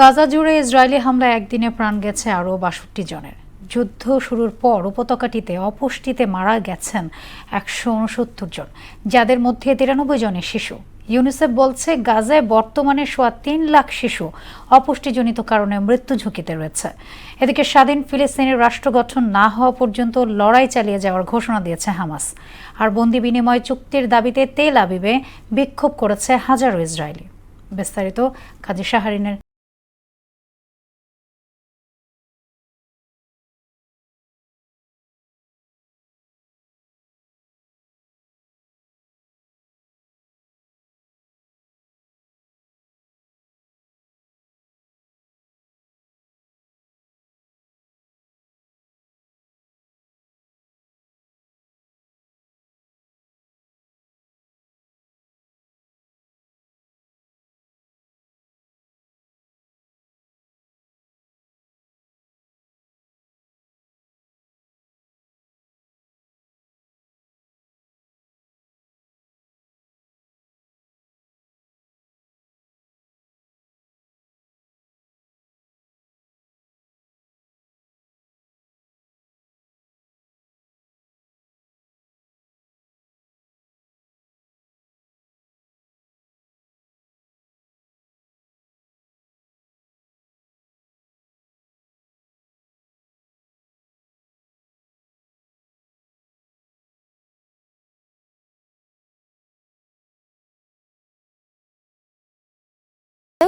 গাজা জুড়ে ইসরায়েলি হামলায় একদিনে প্রাণ গেছে আরও বাষট্টি জনের। যুদ্ধ শুরুর পর উপত্যকাটিতে অপুষ্টিতে মারা গেছেন একশো উনসত্তর জন, যাদের মধ্যে তিরানব্বই জনের শিশু। ইউনিসেফ বলছে, গাজায় বর্তমানে সোয়া তিন লাখ শিশু অপুষ্টিজনিত কারণে মৃত্যু ঝুঁকিতে রয়েছে। এদিকে স্বাধীন ফিলিস্তিনের রাষ্ট্র গঠন না হওয়া পর্যন্ত লড়াই চালিয়ে যাওয়ার ঘোষণা দিয়েছে হামাস। আর বন্দি বিনিময় চুক্তির দাবিতে তেল আবিবে বিক্ষোভ করেছে হাজারো ইসরায়েলি। বিস্তারিত, কাজী শাহরিনের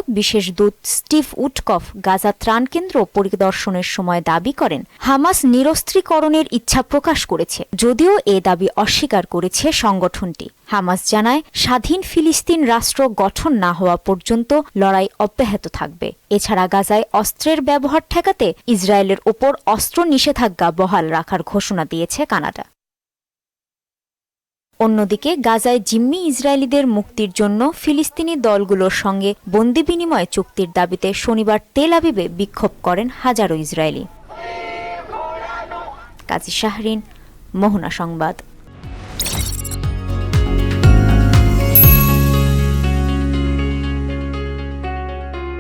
বিশেষ দূত স্টিভ উডকফ গাজা ত্রাণ কেন্দ্র পরিদর্শনের সময় দাবি করেন, হামাস নিরস্ত্রীকরণের ইচ্ছা প্রকাশ করেছে, যদিও এ দাবি অস্বীকার করেছে সংগঠনটি। হামাস জানায়, স্বাধীন ফিলিস্তিন রাষ্ট্র গঠন না হওয়া পর্যন্ত লড়াই অব্যাহত থাকবে। এছাড়া গাজায় অস্ত্রের ব্যবহার ঠেকাতে ইসরায়েলের ওপর অস্ত্র নিষেধাজ্ঞা বহাল রাখার ঘোষণা দিয়েছে কানাডা। অন্যদিকে গাজায় জিম্মি ইসরায়েলিদের মুক্তির জন্য ফিলিস্তিনি দলগুলোর সঙ্গে বন্দি বিনিময় চুক্তির দাবিতে শনিবার তেল আবিবে বিক্ষোভ করেন হাজারো ইসরায়েলি। কাজী শাহরিন, মোহনা সংবাদ।